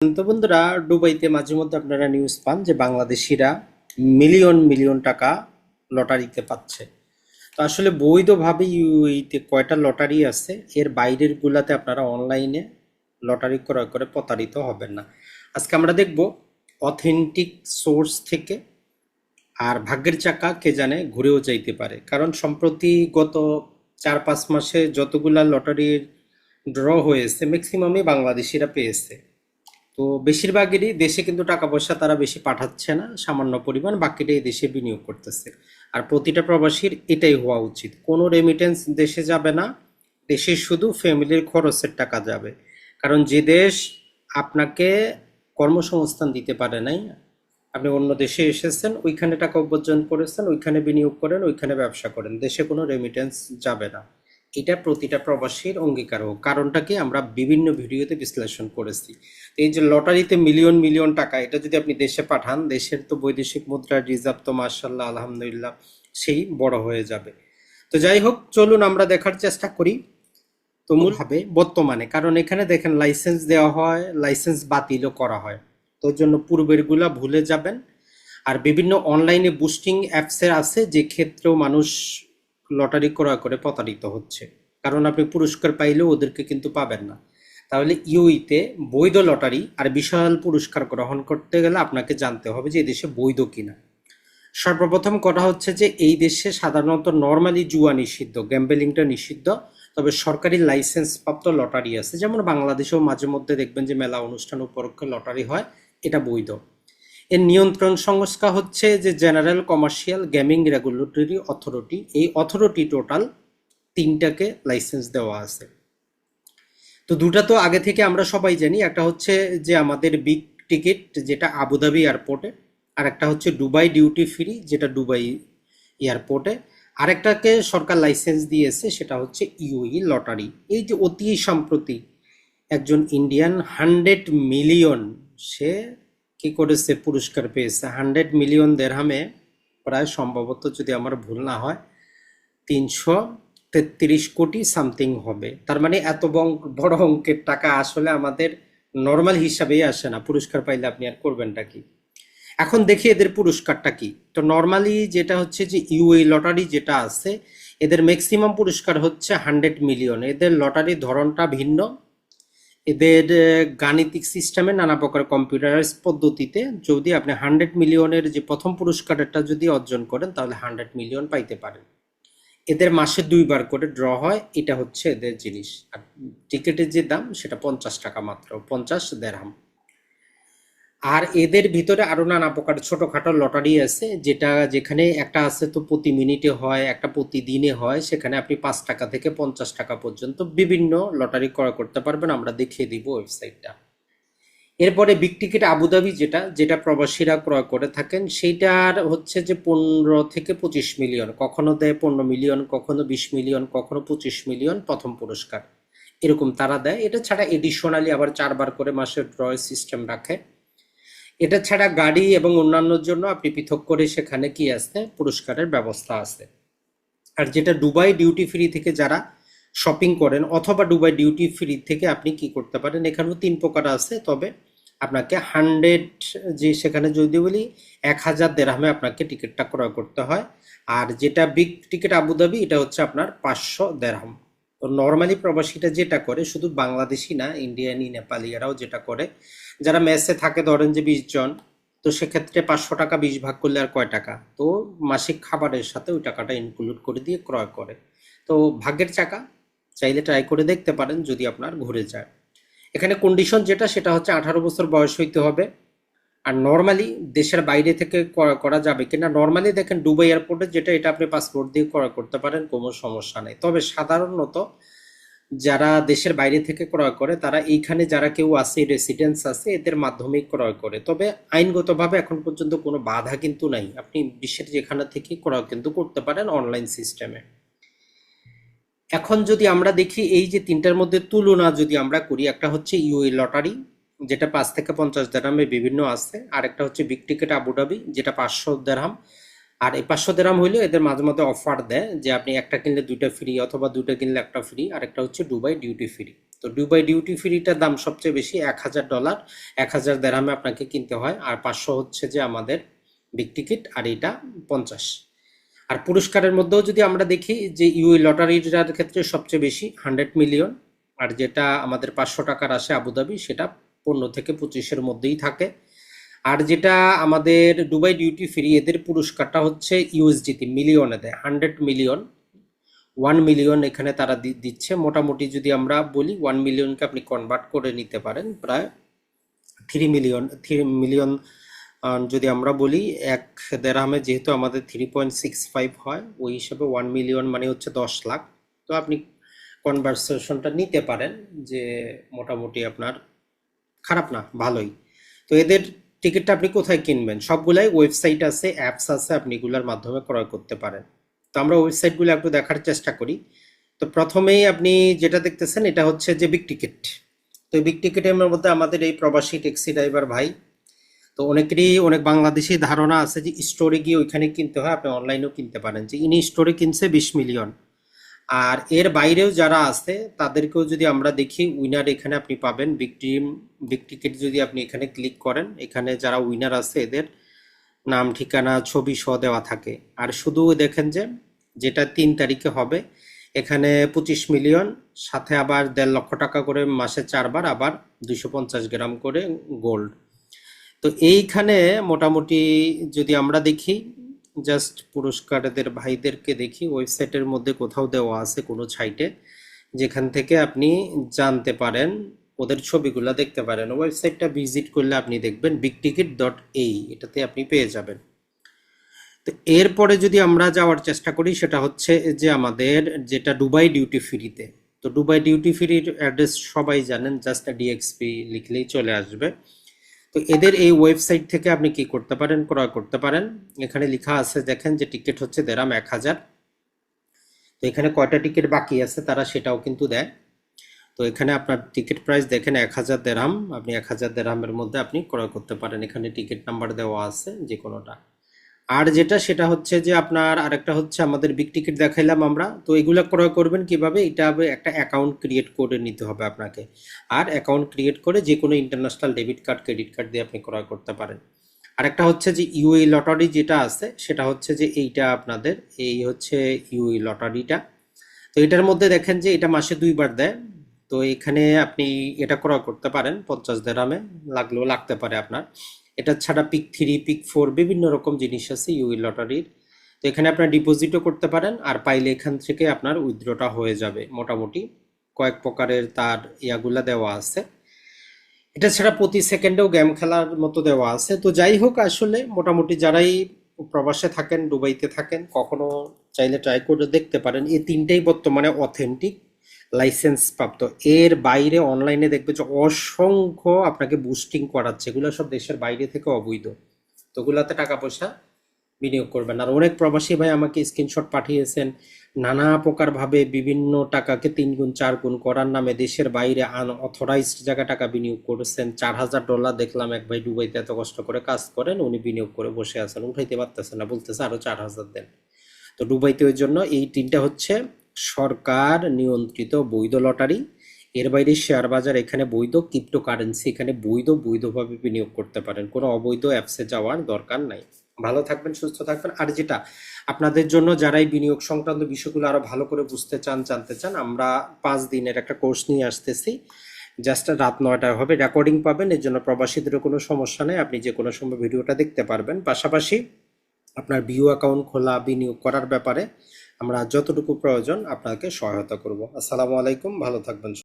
তো বন্ধুরা, দুবাইতে মাঝে মধ্যে আপনারা নিউজ পান যে বাংলাদেশিরা মিলিয়ন মিলিয়ন টাকা লটারিতে পাচ্ছে। তো আসলে বৈধভাবে ইউইতে কয়টা লটারি আছে, এর বাইরের গুলাতে আপনারা অনলাইনে লটারি ক্রয় করে প্রতারিত হবেন না। আজকে আমরা দেখব অথেন্টিক সোর্স থেকে আর ভাগ্যের চাকা কে জানে ঘুরেও যাইতে পারে। কারণ সম্প্রতি গত চার পাঁচ মাসে যতগুলা লটারির ড্র হয়েছে ম্যাক্সিমামই বাংলাদেশিরা পেয়েছে। তো বেশিরভাগেরই দেশে কিন্তু টাকা পয়সা তারা বেশি পাঠাচ্ছে না, সামান্য পরিমাণ, বাকিটা এই দেশে বিনিয়োগ করতেছে। আর প্রতিটা প্রবাসীর এটাই হওয়া উচিত। কোনো রেমিটেন্স দেশে যাবে না, দেশে শুধু ফ্যামিলির খরচের টাকা যাবে। কারণ যে দেশ আপনাকে কর্মসংস্থান দিতে পারে নাই, আপনি অন্য দেশে এসেছেন, ওইখানে টাকা উপার্জন করেছেন, ওইখানে বিনিয়োগ করেন, ওইখানে ব্যবসা করেন, দেশে কোনো রেমিটেন্স যাবে না। এটা প্রতিটা প্রবাসীর অঙ্গীকার হোক। কারণটা কি? আমরা বিভিন্ন ভিডিওতে বিশ্লেষণ করেছি। এই যে লটারিতে মিলিয়ন মিলিয়ন টাকা, এটা যদি আপনি দেশে পাঠান, দেশের তো বৈদেশিক মুদ্রার রিজার্ভ তো মার্শাল্লাহ আলহামদুলিল্লাহ, সেই বড় হয়ে যাবে। তো যাই হোক, চলুন আমরা দেখার চেষ্টা করি। তো মূল হবে বর্তমানে। কারণ এখানে দেখেন লাইসেন্স দেওয়া হয় লাইসেন্স বাতিলও করা হয়। তোর জন্য পূর্বেরগুলা ভুলে যাবেন। আর বিভিন্ন অনলাইনে বুস্টিং অ্যাপসের আছে, যে ক্ষেত্রেও মানুষ লটারি ক্রয় করে প্রতারিত হচ্ছে। কারণ আপনি পুরস্কার পাইলেও ওদেরকে কিন্তু পাবেন না। তাহলে ইউইতে বৈধ লটারি আর বিশাল পুরস্কার গ্রহণ করতে গেলে আপনাকে জানতে হবে যে দেশে বৈধ কিনা। সর্বপ্রথম কথা হচ্ছে যে এই দেশে সাধারণত নর্মালি জুয়া নিষিদ্ধ, গ্যাম্বেলিংটা নিষিদ্ধ। তবে সরকারি লাইসেন্স প্রাপ্ত লটারি আছে। যেমন বাংলাদেশেও মাঝে মধ্যে দেখবেন যে মেলা, অনুষ্ঠান উপলক্ষে লটারি হয়, এটা বৈধ। এর নিয়ন্ত্রণ সংস্থা হচ্ছে যে general commercial gaming regulatory authority, এই অথরিটি টোটাল তিনটাকে লাইসেন্স দেওয়া আছে। তো দুটা তো আগে থেকে আমরা সবাই জানি, একটা হচ্ছে যে আমাদের বিগ টিকিট যেটা আবুধাবি এয়ারপোর্টে আর একটা হচ্ছে দুবাই ডিউটি ফ্রি যেটা দুবাই এয়ারপোর্টে, আরেকটাকে সরকার লাইসেন্স দিয়েছে সেটা হচ্ছে ইউই লটারি। এই যে অতি সম্প্রতি একজন ইন্ডিয়ান হান্ড্রেড মিলিয়ন সে কি করেছে, পুরস্কার পেয়েছে। হান্ড্রেড মিলিয়ন দেড়হামে প্রায় সম্ভবত যদি আমার ভুল না হয়, তিনশো তেত্রিশ কোটি সামথিং হবে। তার মানে এত বড় অঙ্কের টাকা আসলে আমাদের নর্মাল হিসাবেই আসে না। পুরস্কার পাইলে আপনি আর করবেনটা কি? এখন দেখি এদের পুরস্কারটা কি। তো নর্মালি যেটা হচ্ছে যে ইউএ লটারি যেটা আছে, এদের ম্যাক্সিমাম পুরস্কার হচ্ছে হান্ড্রেড মিলিয়ন। এদের লটারির ধরনটা ভিন্ন। এদের গাণিতিক সিস্টেমে নানা প্রকার কম্পিউটারাইজ পদ্ধতিতে যদি আপনি হান্ড্রেড মিলিয়নের যে প্রথম পুরস্কারটা যদি অর্জন করেন, তাহলে হান্ড্রেড মিলিয়ন পাইতে পারেন। এদের মাসে দুইবার করে ড্র হয়, এটা হচ্ছে এদের জিনিস। আর টিকিটের যে দাম, সেটা পঞ্চাশ টাকা মাত্র, পঞ্চাশ দেড়হাম। আর এদের ভিতরে আরও নানা প্রকার ছোটখাটো লটারি আছে, যেটা যেখানে একটা আছে তো প্রতি মিনিটে হয়, একটা প্রতিদিনে হয়, সেখানে আপনি পাঁচ টাকা থেকে পঞ্চাশ টাকা পর্যন্ত বিভিন্ন লটারি ক্রয় করতে পারবেন। আমরা দেখিয়ে দিব ওয়েবসাইটটা। এরপরে বিগ টিকিট আবুধাবি যেটা যেটা প্রবাসীরা ক্রয় করে থাকেন, সেইটার হচ্ছে যে পনেরো থেকে পঁচিশ মিলিয়ন, কখনো দেয় পনেরো মিলিয়ন, কখনো বিশ মিলিয়ন, কখনো পঁচিশ মিলিয়ন প্রথম পুরস্কার। এরকম তারা দেয়। এটা ছাড়া এডিশনালি আবার চারবার করে মাসের ড্রয় সিস্টেম রাখে। এটা ছাড়া গাড়ি এবং অন্যান্যর জন্য আপনি পৃথক করে সেখানে কি আছে পুরস্কারের ব্যবস্থা আছে। আর যেটা দুবাই ডিউটি ফ্রি থেকে যারা শপিং করেন অথবা দুবাই ডিউটি ফ্রি থেকে আপনি কি করতে পারেন? এখানেও তিন প্রকার আছে, তবে আপনাকে হান্ড্রেড যে সেখানে যদি বলি, এক হাজার দেড়হামে আপনাকে টিকিটটা ক্রয় করতে হয়। আর যেটা বিগ টিকিট আবুধাবি, এটা হচ্ছে আপনার পাঁচশো দেড়হাম। তো নর্মালি প্রবাসীটা যেটা করে, শুধু বাংলাদেশি না ইন্ডিয়ানি নেপালি এরাও যেটা করে, যারা মেসে থাকে ধরেন যে বিশ জন, তো সেক্ষেত্রে পাঁচশো টাকা বিশ ভাগ করলে আর কয় টাকা? তো মাসিক খাবারের সাথে ওই টাকাটা ইনক্লুড করে দিয়ে ক্রয় করে। তো ভাগ্যের চাকা, চাইলে ট্রাই করে দেখতে পারেন যদি আপনার ঘুরে যায়। এখানে কন্ডিশন যেটা, সেটা হচ্ছে আঠারো বছর বয়স হইতে হবে। আর নর্মালি দেশের বাইরে থেকে করা- করা যাবে কিনা নর্মালি দেখেন দুবাই এয়ারপোর্টে যেটা, এটা আপনি পাসপোর্ট দিয়ে ক্রয় করতে পারেন, কোনো সমস্যা নেই। তবে সাধারণত যারা দেশের বাইরে থেকে ক্রয় করে, তারা এইখানে যারা কেউ আছে রেসিডেন্স আছে, এদের মাধ্যমেই ক্রয় করে। তবে আইনগতভাবে এখন পর্যন্ত কোনো বাধা কিন্তু নাই। আপনি বিশ্বের যেখানে থেকে ক্রয় কিন্তু করতে পারেন অনলাইন সিস্টেমে এখন যদি আমরা দেখি, এই যে তিনটার মধ্যে তুলনা যদি আমরা করি, একটা হচ্ছে ইউএ লটারি যেটা পাঁচ থেকে পঞ্চাশ দেরামে বিভিন্ন আছে। আর একটা হচ্ছে বিগ টিকেট আবুধাবি যেটা পাঁচশো দেরাম আর এই পাঁচশো দেরাম হইলেও এদের মাঝে মধ্যে অফার দেয় যে আপনি একটা কিনলে দুইটা ফ্রি অথবা দুইটা কিনলে একটা ফ্রি আর একটা হচ্ছে দুবাই ডিউটি ফ্রি তো দুবাই ডিউটি ফ্রিটার দাম সবচেয়ে বেশি এক হাজার ডলার এক হাজার দেড়হামে আপনাকে কিনতে হয়। আর পাঁচশো হচ্ছে যে আমাদের বিগ টিকিট আর এটা পঞ্চাশ। আর পুরস্কারের মধ্যেও যদি আমরা দেখি যে ইউই লটারিটার ক্ষেত্রে সবচেয়ে বেশি হান্ড্রেড মিলিয়ন আর যেটা আমাদের পাঁচশো টাকার আসে আবুধাবি সেটা পনেরো থেকে পঁচিশের মধ্যেই থাকে। আর যেটা আমাদের দুবাই ডিউটি ফ্রি এদের পুরস্কারটা হচ্ছে ইউএসডিতে মিলিয়নে দেয় হান্ড্রেড মিলিয়ন ওয়ান মিলিয়ন এখানে তারা দিচ্ছে। মোটামুটি যদি আমরা বলি ওয়ান মিলিয়নকে আপনি কনভার্ট করে নিতে পারেন, প্রায় থ্রি মিলিয়ন থ্রি মিলিয়ন যদি আমরা বলি, এক দেড়হামে যেহেতু আমাদের থ্রি পয়েন্ট সিক্স ফাইভ হয়, ওই হিসাবে ওয়ান মিলিয়ন মানে হচ্ছে দশ লাখ। তো আপনি কনভার্সেশনটা নিতে পারেন যে মোটামুটি আপনার খারাপ না, ভালোই। তো এদের টিকিটটা আপনি কোথায় কিনবেন? সবগুলাই ওয়েবসাইট আছে, অ্যাপস আছে, আপনি এগুলোর মাধ্যমে ক্রয় করতে পারেন। তো আমরা ওয়েবসাইটগুলো একটু দেখার চেষ্টা করি। তো প্রথমেই আপনি যেটা দেখতেছেন, এটা হচ্ছে যে বিগ টিকিট তো বিগ টিকিটের মধ্যে আমাদের এই প্রবাসী ট্যাক্সি ড্রাইভার ভাই, তো অনেকেরই অনেক বাংলাদেশি ধারণা আছে যে স্টোরে গিয়ে ওইখানে কিনতে হয়, আপনি অনলাইনেও কিনতে পারেন। যে ইনি স্টোরে কিনছে বিশ মিলিয়ন আর এর বাইরেও যারা আছে, তাদেরকেও যদি আমরা দেখি উইনার এখানে আপনি পাবেন। বিগ টিম টিকিট যদি আপনি এখানে ক্লিক করেন, এখানে যারা উইনার আছে এদের নাম, ঠিকানা, ছবি সহ দেওয়া থাকে। আর শুধু দেখেন যে, যেটা তিন তারিখে হবে, এখানে পঁচিশ মিলিয়ন সাথে আবার দেড় লক্ষ টাকা করে মাসে চারবার, আবার দুশো পঞ্চাশ গ্রাম করে গোল্ড তো এইখানে মোটামুটি যদি আমরা দেখি জাস্ট পুরস্কারদের ভাইদেরকে দেখি, ওয়েবসাইটের মধ্যে কোথাও দেওয়া আছে কোনো সাইটে, যেখান থেকে আপনি জানতে পারেন, ওদের ছবিগুলো দেখতে পারেন। ওয়েবসাইটটা ভিজিট করলে আপনি দেখবেন বিগ টিকিট ডট এই এটাতে আপনি পেয়ে যাবেন। তো এরপরে যদি আমরা যাওয়ার চেষ্টা করি, সেটা হচ্ছে যে আমাদের যেটা দুবাই ডিউটি ফ্রিতে তো দুবাই ডিউটি ফ্রির অ্যাড্রেস সবাই জানেন জাস্ট ডিএক্সপি লিখলেই চলে আসবে। তো এদের এই ওয়েবসাইট থেকে আপনি কি করতে পারেন, ক্রয় করতে পারেন? এখানে লেখা আছে, দেখেন যে টিকিট হচ্ছে দেড়াম এক হাজার। তো এখানে কয়টা টিকিট বাকি আছে তারা সেটাও কিন্তু দেয়। তো এখানে আপনার টিকিট প্রাইস দেখেন এক হাজার দেড়হাম আপনি এক হাজার দেড়হামের মধ্যে আপনি ক্রয় করতে পারেন। এখানে টিকিট নাম্বার দেওয়া আছে যে কোনোটা। আর যেটা, সেটা হচ্ছে যে আপনার আরেকটা হচ্ছে আমাদের বিগ টিকিট দেখাইলাম আমরা। তো এগুলো ক্রয় করবেন কীভাবে? এটা একটা অ্যাকাউন্ট ক্রিয়েট করে নিতে হবে আপনাকে। আর অ্যাকাউন্ট ক্রিয়েট করে যে কোনো international debit card credit card দিয়ে আপনি ক্রয় করতে পারেন। আরেকটা হচ্ছে যে ইউএ লটারি যেটা আছে, সেটা হচ্ছে যে এইটা আপনাদের, এই হচ্ছে ইউএ লটারিটা তো এটার মধ্যে দেখেন যে এটা মাসে দুইবার দেয়। তো এখানে আপনি এটা ক্রয় করতে পারেন, পঞ্চাশ দেরামে লাগলেও লাগতে পারে আপনার। এটা ছাড়া পিক থ্রি পিক ফোর বিভিন্ন রকম জিনিস আছে ইউই লটারির তো এখানে আপনার ডিপোজিটও করতে পারেন, আর পাইলে এখান থেকে আপনার উইথড্রটা হয়ে যাবে। মোটামুটি কয়েক প্রকারের তার ইয়াগুলা দেওয়া আছে। এটা ছাড়া প্রতি সেকেন্ডেও গেম খেলার মতো দেওয়া আছে। তো যাই হোক, আসলে মোটামুটি যারাই প্রবাসে থাকেন, দুবাইতে থাকেন, কখনো চাইলে ট্রাই করে দেখতে পারেন। এই তিনটেই বর্তমানে অথেন্টিক লাইসেন্স প্রাপ্ত। এর বাইরে অনলাইনে দেখবে যে অসংখ্য আপনাকে বুস্টিং করাচ্ছে। এগুলো সব দেশের বাইরে থেকে অবৈধ। তো ওগুলাতে টাকা পয়সা বিনিয়োগ করবেন। আর অনেক প্রবাসী ভাই আমাকে স্ক্রিনশট পাঠিয়েছেন, নানা প্রকার ভাবে বিভিন্ন টাকাকে তিন গুণ, চার গুণ করার নামে দেশের বাইরে আনঅথরাইজড জায়গা টাকা বিনিয়োগ করেছেন। চার হাজার ডলার দেখলাম এক ভাই দুবাইতে এত কষ্ট করে কাজ করেন, উনি বিনিয়োগ করে বসে আছেন। উঠাইতে পারতেছেন না, বলতেছে আরও চার হাজার দেন। তো দুবাইতে ওই জন্য এই তিনটা হচ্ছে সরকার নিয়ন্ত্রিত বৈধ লটারি। এর বাইরে শেয়ার বাজার এখানে বৈধ ক্রিপ্টো কারেন্সি এখানে বৈধ, বৈধভাবে বিনিয়োগ করতে পারেন। কোনো অবৈধ অ্যাপসে যাওয়ার দরকার নাই। ভালো থাকবেন, সুস্থ থাকবেন। আর যেটা আপনাদের জন্য যারাই বিনিয়োগ সংক্রান্ত বিষয়গুলো আরও ভালো করে বুঝতে চান, জানতে চান, আমরা পাঁচ দিনের একটা কোর্স নিয়ে আসতেছি। জাস্ট রাত নয়টায় হবে। রেকর্ডিং পাবেন। এর জন্য প্রবাসীদেরও কোনো সমস্যা নেই। আপনি যে কোনো সময় ভিডিওটা দেখতে পারবেন। পাশাপাশি আপনার বিউ অ্যাকাউন্ট খোলা বিনিয়োগ করার ব্যাপারে আমরা যতটুকু প্রয়োজন আপনাকে সহায়তা করব। আসসালামু আলাইকুম ভালো থাকবেন।